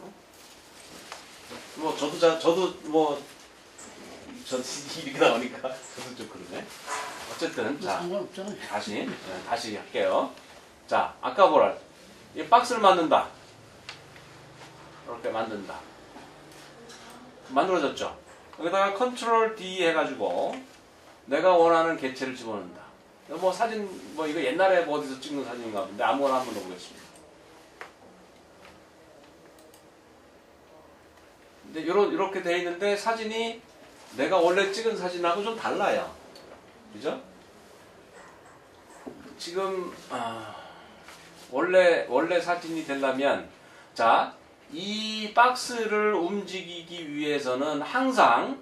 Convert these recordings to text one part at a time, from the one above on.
어? 뭐 저도 자, 저도 뭐저 이렇게 나오니까 저도 좀 그러네. 어쨌든 자 상관없잖아요. 다시 네, 다시 할게요. 자 아까 뭐라 이 박스를 만든다. 이렇게 만든다. 만들어졌죠. 여기다가 컨트롤 D 해가지고 내가 원하는 개체를 집어넣는다. 뭐 사진 뭐 이거 옛날에 뭐 어디서 찍는 사진인가 본데 아무거나 한번 넣어보겠습니다. 근데 요런 이렇게 돼 있는데 사진이 내가 원래 찍은 사진하고 좀 달라요. 그죠? 지금 아, 원래 원래 사진이 되려면 자 이 박스를 움직이기 위해서는 항상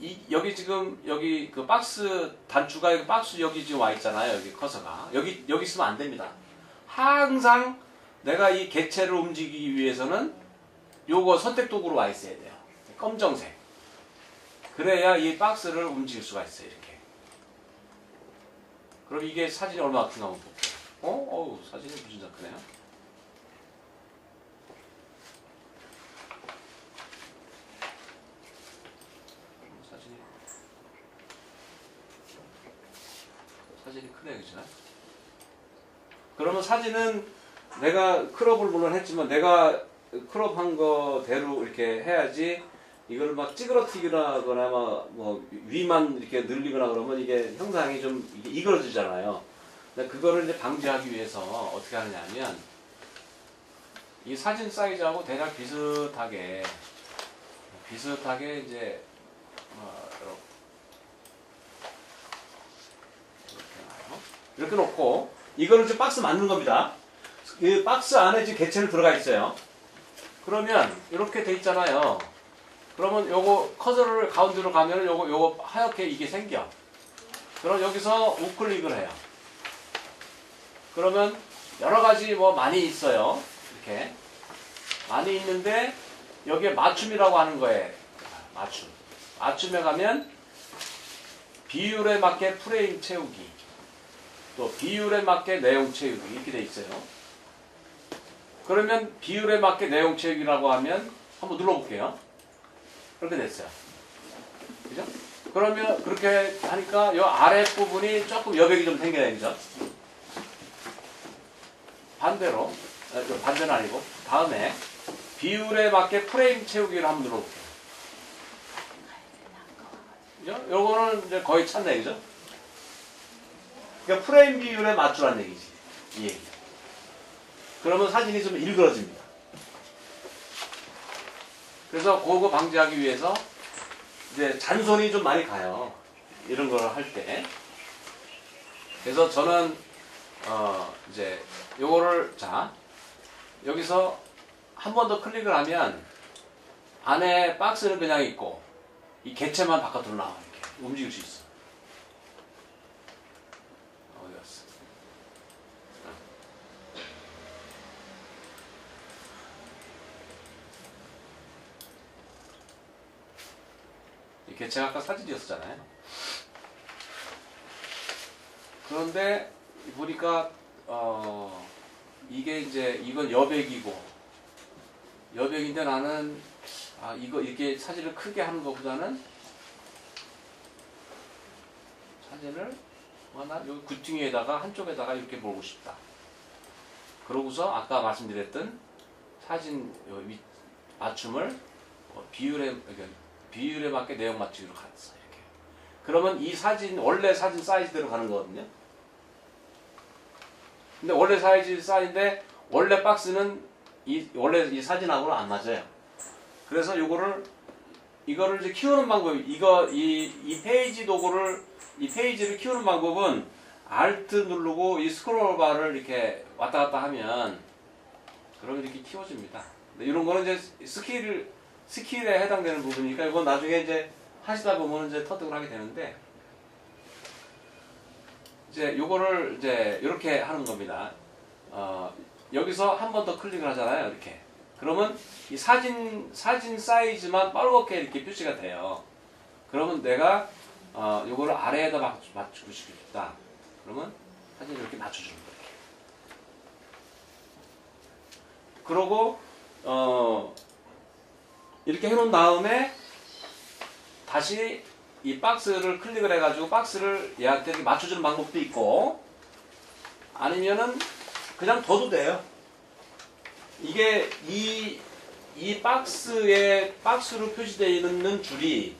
이 여기 지금 여기 그 박스 단추가 여기 박스 여기 지금 와 있잖아요 여기 커서가 여기 여기 있으면 안 됩니다 항상 내가 이 개체를 움직이기 위해서는 요거 선택 도구로 와 있어야 돼요. 검정색. 그래야 이 박스를 움직일 수가 있어요 이렇게. 그럼 이게 사진이 얼마나 크나 한번 볼게요 어? 어우 사진이 무진장 크네요? 사진이. 사진이 크네 그죠? 그러면 사진은 내가 크롭을 물론 했지만 내가 크롭 한 거대로 이렇게 해야지 이걸 막 찌그러뜨기거나 막뭐 위만 이렇게 늘리거나 그러면 이게 형상이 좀. 근데 그거를 이제 방지하기 위해서 어떻게 하느냐면 이 사진 사이즈하고 대략 비슷하게 비슷하게 이제 어, 이렇게 놓고 이거를 이제 박스 만든 겁니다. 이 박스 안에 지금 개체를 들어가 있어요. 그러면 이렇게 돼 있잖아요. 그러면 요거 커서를 가운데로 가면 요거 요거 하얗게 이게 생겨. 그럼 여기서 우클릭을 해요. 그러면 여러 가지 뭐 많이 있어요. 이렇게 많이 있는데 여기에 맞춤이라고 하는 거예요. 맞춤. 맞춤에 가면 비율에 맞게 프레임 채우기. 또 비율에 맞게 내용 채우기 이렇게 돼 있어요. 그러면 비율에 맞게 내용 채우기라고 하면 한번 눌러볼게요. 그렇게 됐어요. 그죠? 그러면 그렇게 하니까 이 아래 부분이 조금 여백이 좀 생겨야 되죠. 반대로 아, 저 반대는 아니고 다음에 비율에 맞게 프레임 채우기를 한번 눌러볼게요. 그죠? 요거는 이제 거의 찼네, 그죠? 그러니까 프레임 비율에 맞추라는 얘기지. 이 얘기. 그러면 사진이 좀 일그러집니다. 그래서 그거 방지하기 위해서 이제 잔손이 좀 많이 가요. 이런 걸 할 때. 그래서 저는 어 이제 요거를 자 여기서 한 번 더 클릭을 하면 안에 박스는 그냥 있고 이 개체만 바깥으로 나와 이렇게 움직일 수 있어. 어디 갔어? 이 개체가 아까 사진이었잖아요. 그런데 보니까 어 이게 이제 이건 여백이고 여백인데 나는 아 이거 이게 사진을 크게 하는 것보다는 사진을 하나 여기 구팅에다가 한쪽에다가 이렇게 보고 싶다. 그러고서 아까 말씀드렸던 사진 요 위- 맞춤을 어, 비율에 이렇게 비율에 맞게 내용 맞추기로 갔어 이렇게. 그러면 이 사진 원래 사진 사이즈대로 가는 거거든요. 근데 원래 사이즈 사이즈인데 원래 박스는 이 원래 이 사진하고는 안 맞아요. 그래서 요거를 이거를 이제 키우는 방법이 이거 이, 이 페이지 도구를 이 페이지를 키우는 방법은 Alt 누르고 이 스크롤 바를 이렇게 왔다 갔다 하면 그러면 이렇게 키워집니다. 이런 거는 이제 스킬 스킬에 해당되는 부분이니까 이건 나중에 이제 하시다 보면 이제 터득을 하게 되는데 이제 요거를 이제 이렇게 하는 겁니다. 어, 여기서 한 번 더 클릭을 하잖아요. 이렇게. 그러면 이 사진 사진 사이즈만 빨갛게 이렇게 표시가 돼요. 그러면 내가 어, 요거를 아래에다 맞, 맞추고 싶다. 그러면 사진을 이렇게 맞춰주는 거예요. 그러고 어 이렇게 해놓은 다음에 다시 이 박스를 클릭을 해가지고 박스를 얘한테 맞춰주는 방법도 있고 아니면은 그냥 둬도 돼요. 이게 이, 이 박스에 박스로 표시되어 있는 줄이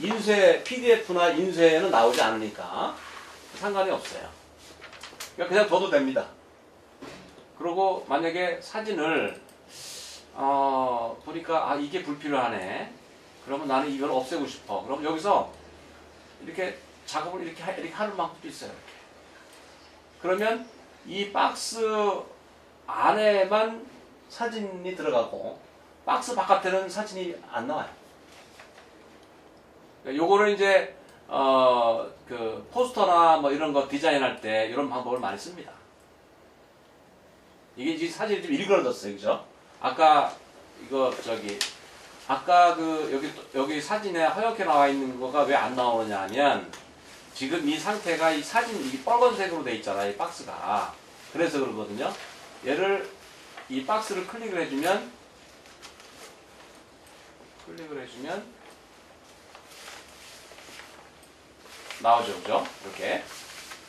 인쇄 PDF나 인쇄에는 나오지 않으니까 상관이 없어요. 그러니까 그냥 둬도 됩니다. 그리고 만약에 사진을 어, 보니까 아 이게 불필요하네. 그러면 나는 이걸 없애고 싶어. 그럼 여기서 이렇게 작업을 이렇게 하, 이렇게 하는 방법도 있어요. 이렇게. 그러면 이 박스 안에만 사진이 들어가고 박스 바깥에는 사진이 안 나와요. 요거를 이제 어, 그 포스터나 뭐 이런 거 디자인할 때 이런 방법을 많이 씁니다. 이게 이제 사진이 좀 일그러졌어요, 그죠? 아까 이거 저기 아까 그 여기 여기 사진에 하얗게 나와 있는 거가 왜 안 나오느냐 하면 지금 이 상태가 이 사진 이 빨간색으로 돼 있잖아요, 이 박스가. 그래서 그러거든요. 얘를 이 박스를 클릭을 해주면 클릭을 해주면 나오죠, 그죠? 이렇게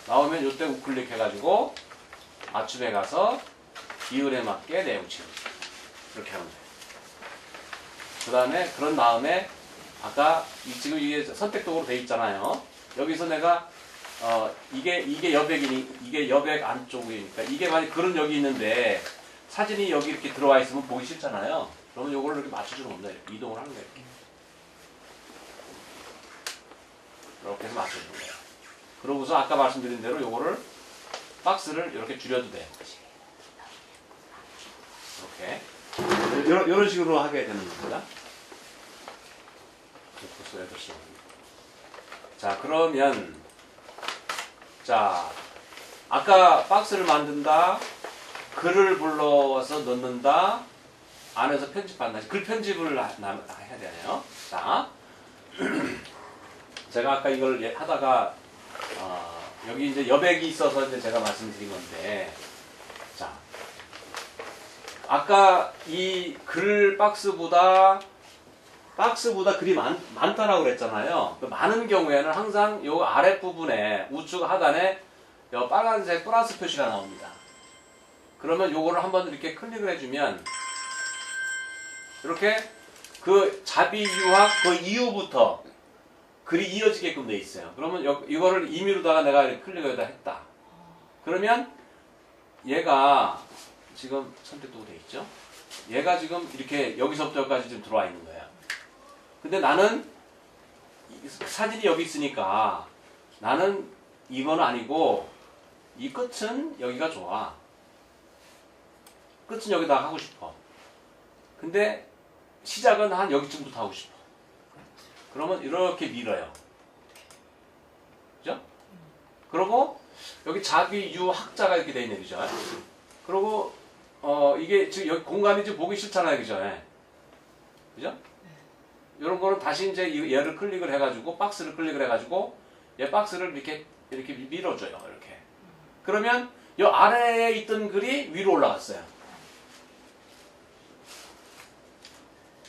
나오면 요때 우클릭 해가지고 맞춤에 가서 비율에 맞게 내용 채우기 이렇게 하면 돼요. 그 다음에 그런 다음에 아까 이 지금 이게 선택 도구로 돼 있잖아요. 여기서 내가 어 이게 이게 여백이니 이게 여백 안쪽이니까 이게 만약 그런 여기 있는데 사진이 여기 이렇게 들어와 있으면 보기 싫잖아요. 그러면 요거를 이렇게 맞춰주는 겁니다. 이렇게 이동을 하는 거예요. 이렇게. 이렇게 해서 맞춰주는 거예요. 그러고서 아까 말씀드린 대로 요거를 박스를 이렇게 줄여도 돼요. 이렇게 이런, 이런 식으로 하게 되는 겁니다. 벌써 8시. 자, 그러면 자, 아까 박스를 만든다, 글을 불러서 넣는다, 안에서 편집한다. 글 편집을 해야 되네요. 자, 제가 아까 이걸 예- 하다가 어, 여기 이제 여백이 있어서 이제 제가 말씀드린 건데, 자, 아까 이 글 박스보다 박스보다 글이 많, 많다라고 그랬잖아요. 그 많은 경우에는 항상 요 아랫부분에 우측 하단에 요 빨간색 플러스 표시가 나옵니다. 그러면 요거를 한번 이렇게 클릭을 해주면 이렇게 그 자비 유학 그 이후부터 글이 이어지게끔 돼 있어요. 그러면 요- 이거를 임의로다가 내가 클릭을 했다. 그러면 얘가 지금 선택도구 돼 있죠? 얘가 지금 이렇게 여기서부터 여기까지 지금 들어와 있는 거예요. 근데 나는 이 사진이 여기 있으니까 나는 이건 아니고 이 끝은 여기가 좋아. 끝은 여기다 하고 싶어. 근데 시작은 한 여기쯤부터 하고 싶어. 그러면 이렇게 밀어요. 그죠? 그리고 여기 자비 유 학자가 이렇게 돼 있네, 그죠? 그리고 어 이게 지금 여기 공간이 좀 보기 싫잖아요, 그죠? 예. 그죠? 이런 거는 다시 이제 이- 얘를 클릭을 해가지고 박스를 클릭을 해가지고 얘 박스를 이렇게 이렇게 밀어줘요, 이렇게. 그러면 이 아래에 있던 글이 위로 올라갔어요.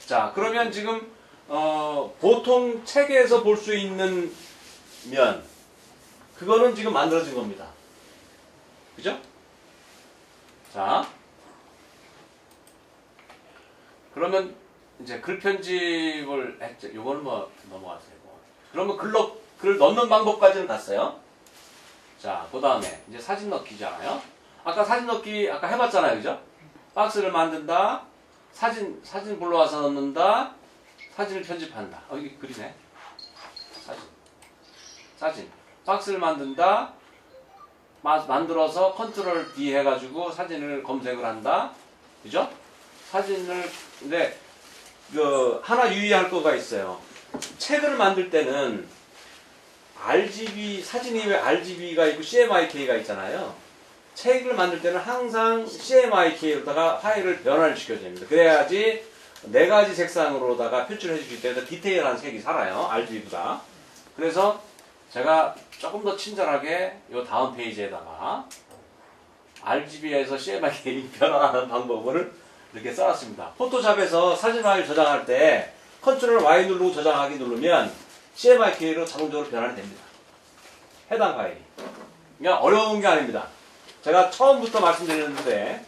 자, 그러면 지금 어, 보통 책에서 볼 수 있는 면 그거는 지금 만들어진 겁니다. 그죠? 자, 그러면 이제 글 편집을 했죠. 요거는 뭐 넘어가도 되고. 그러면 글로 글 넣는 방법까지는 갔어요. 자, 그 다음에 이제 사진 넣기잖아요. 아까 사진 넣기 아까 해봤잖아요, 그죠? 박스를 만든다. 사진 사진 불러와서 넣는다. 사진을 편집한다. 어 이게 글이네. 사진. 사진. 박스를 만든다. 마- 만들어서 컨트롤 D 해가지고 사진을 검색을 한다. 그죠? 사진을 근데 그 하나 유의할 거가 있어요. 책을 만들 때는 RGB 사진이 왜 RGB가 있고 CMYK가 있잖아요. 책을 만들 때는 항상 CMYK로다가 파일을 변화를 시켜야 됩니다. 그래야지 네 가지 색상으로다가 표출해 주기 때문에 디테일한 색이 살아요. RGB보다. 그래서 제가 조금 더 친절하게 이 다음 페이지에다가 RGB에서 CMYK 변화하는 방법을 이렇게 써놨습니다. 포토샵에서 사진 파일 저장할 때 컨트롤 Y 누르고 저장하기 누르면 CMYK로 자동적으로 변환이 됩니다. 해당 파일이. 그러니까 어려운 게 아닙니다. 제가 처음부터 말씀드렸는데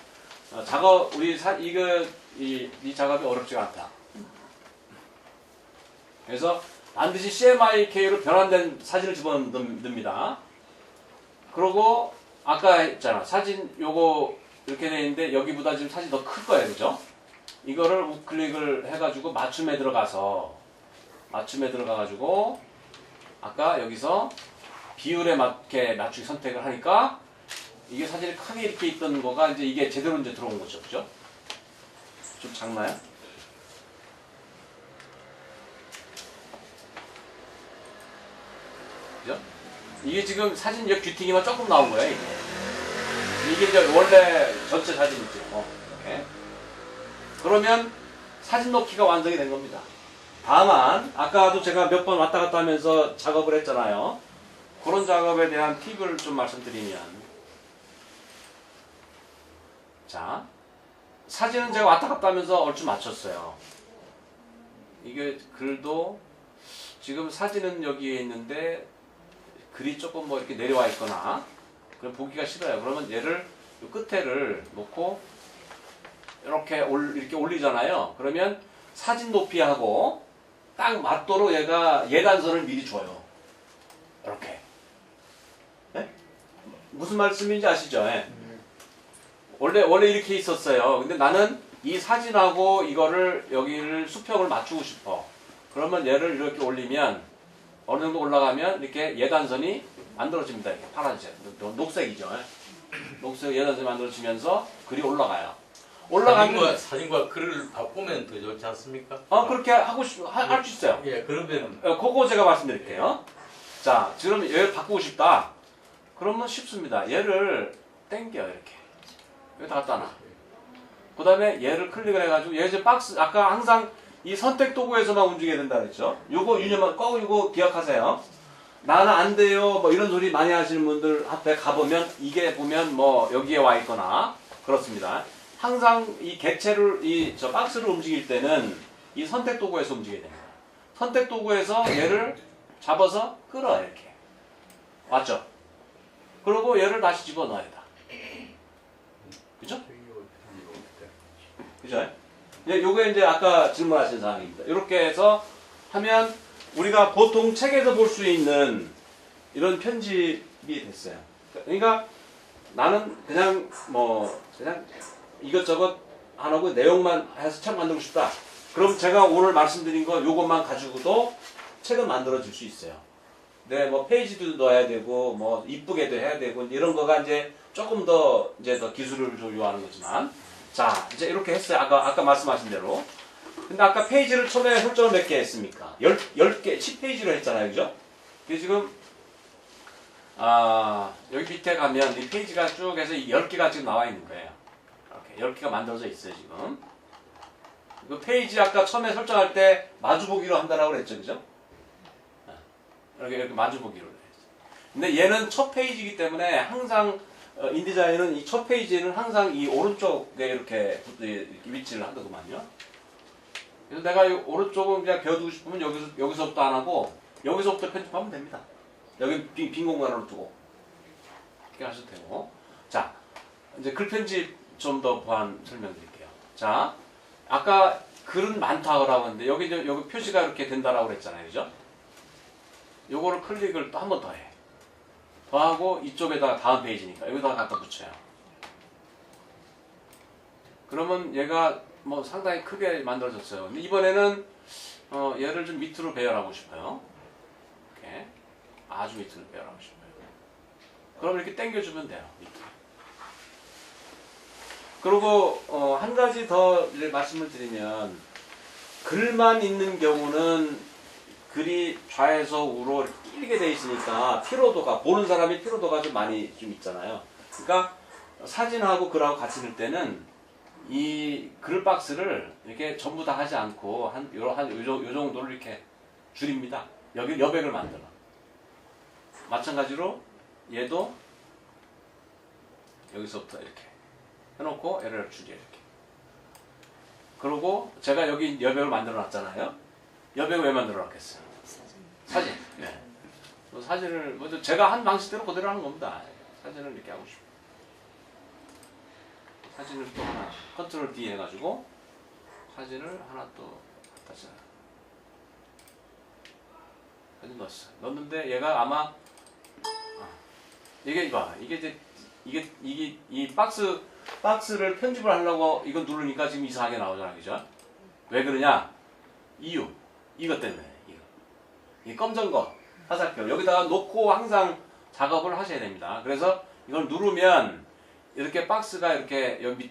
어, 작업 우리 사, 이거 이, 이 작업이 어렵지가 않다. 그래서 반드시 CMYK로 변환된 사진을 집어넣습니다. 그러고 아까 했잖아 사진 요거 이렇게 돼 있는데 여기보다 지금 사진 더클 거예요, 그죠? 이거를 우클릭을 해가지고 맞춤에 들어가서 맞춤에 들어가가지고 아까 여기서 비율에 맞게 맞추기 선택을 하니까 이게 사진이 크게 이렇게 있던 거가 이제 이게 제대로 이제 들어온 거죠, 그죠? 좀 작나요? 그죠? 이게 지금 사진 여 귀퉁이만 조금 나온 거예요, 이게. 이게 이제 원래 전체 사진이죠. 어, 이렇게. 그러면 사진 놓기가 완성이 된 겁니다. 다만 아까도 제가 몇 번 왔다 갔다 하면서 작업을 했잖아요. 그런 작업에 대한 팁을 좀 말씀드리면 자 사진은 제가 왔다 갔다 하면서 얼추 맞췄어요. 이게 글도 지금 사진은 여기에 있는데 글이 조금 뭐 이렇게 내려와 있거나 그럼 보기가 싫어요. 그러면 얘를 요 끝에를 놓고 이렇게 올, 이렇게 올리잖아요. 그러면 사진 높이하고 딱 맞도록 얘가 예단선을 미리 줘요. 이렇게. 네? 무슨 말씀인지 아시죠? 예. 원래 원래 이렇게 있었어요. 근데 나는 이 사진하고 이거를 여기를 수평을 맞추고 싶어. 그러면 얘를 이렇게 올리면 어느 정도 올라가면 이렇게 예단선이 만들어집니다. 이렇게 파란색, 녹- 녹색이죠. 예. 녹색 예단선이 만들어지면서 글이 올라가요. 올라가면 사진과, 사진과 글을 바꾸면 더 좋지 않습니까? 어 그렇게 하고 싶할수 있어요. 예, 그러면 어, 그거 제가 말씀드릴게요. 자, 지금 얘를 바꾸고 싶다. 그러면 쉽습니다. 얘를 땡겨 이렇게 여기다 갖다 놔. 그 다음에 얘를 클릭을 해가지고 얘 이제 박스 아까 항상 이 선택 도구에서만 움직여야 된다 그랬죠. 요거 유념만 꼭 이거 기억하세요. 나는 안 돼요. 뭐 이런 소리 많이 하시는 분들 앞에 가보면 이게 보면 뭐 여기에 와 있거나 그렇습니다. 항상 이 객체를 이 저 박스를 움직일 때는 이 선택 도구에서 움직여야 됩니다. 선택 도구에서 얘를 잡아서 끌어 이렇게 맞죠? 그리고 얘를 다시 집어 넣어야 돼. 그죠? 그죠? 예, 요게 이제 아까 질문하신 사항입니다. 이렇게 해서 하면 우리가 보통 책에서 볼 수 있는 이런 편집이 됐어요. 그러니까 나는 그냥 뭐 그냥 이것저것 안 하고 내용만 해서 책 만들고 싶다. 그럼 제가 오늘 말씀드린 거 요것만 가지고도 책을 만들어 줄수 있어요. 네, 뭐 페이지도 넣어야 되고 뭐 이쁘게도 해야 되고 이런 거가 이제 조금 더 이제 더 기술을 좀 요하는 거지만 자 이제 이렇게 했어요. 아까 아까 말씀하신 대로. 근데 아까 페이지를 처음에 설정을 몇 개 했습니까? 10, 10개, 10페이지로 했잖아요. 그죠? 이게 지금 아 여기 밑에 가면 이 페이지가 쭉 해서 10개가 지금 나와 있는 거예요. 이렇게 10개가 만들어져 있어요, 지금. 그 페이지 아까 처음에 설정할 때 마주보기로 한다라고 그랬죠, 그죠? 아, 이렇게, 이렇게 마주보기로 했어요. 근데 얘는 첫 페이지이기 때문에 항상 어, 인디자인은 이 첫 페이지는 항상 이 오른쪽에 이렇게, 위치를 하더구만요. 그래서 내가 이 오른쪽은 그냥 배워두고 싶으면 여기서, 여기서부터 안 하고 여기서부터 편집하면 됩니다. 여기 빈, 빈 공간으로 두고. 이렇게 하셔도 되고. 자, 이제 글 편집 좀 더 보완 설명드릴게요. 자, 아까 글은 많다고 했는데 여기 여기 표시가 이렇게 된다라고 그랬잖아요, 그죠? 요거를 클릭을 또 한 번 더 해. 더 하고 이쪽에다가 다음 페이지니까 여기다가 갖다 붙여요. 그러면 얘가 뭐 상당히 크게 만들어졌어요. 근데 이번에는 어, 얘를 좀 밑으로 배열하고 싶어요. 이렇게 아주 밑으로 배열하고 싶어요. 그럼 이렇게 당겨주면 돼요. 밑으로. 그리고 어, 한 가지 더 말씀을 드리면 글만 있는 경우는 글이 좌에서 우로 끼리게 돼 있으니까 피로도가 보는 사람이 피로도가 좀 많이 좀 있잖아요. 그러니까 사진하고 글하고 같이 넣을 때는 이 글 박스를 이렇게 전부 다 하지 않고 한 요 한 요 정도를 이렇게 줄입니다. 여기 여백을 만들어. 마찬가지로 얘도 여기서부터 이렇게 해놓고 얘를 줄여 이렇게. 그리고 제가 여기 여백을 만들어 놨잖아요. 여백을 왜 만들어 놨겠어요? 사진. 예. 뭐 사진을 먼저 제가 한 방식대로 그대로 하는 겁니다. 사진을 이렇게 하고 싶어. 사진을 또 하나 컨트롤 D 해가지고 사진을 하나 또 써. 사진 넣었어. 넣었는데 얘가 아마 아, 이게 봐 이게 이제 이게 이게 이 박스 박스를 편집을 하려고 이거 누르니까 지금 이상하게 나오잖아, 그죠? 왜 그러냐? 이유 이것 때문에 이거 이 검정 거 화살표 여기다가 놓고 항상 작업을 하셔야 됩니다. 그래서 이걸 누르면 이렇게 박스가 이렇게 여기 밑에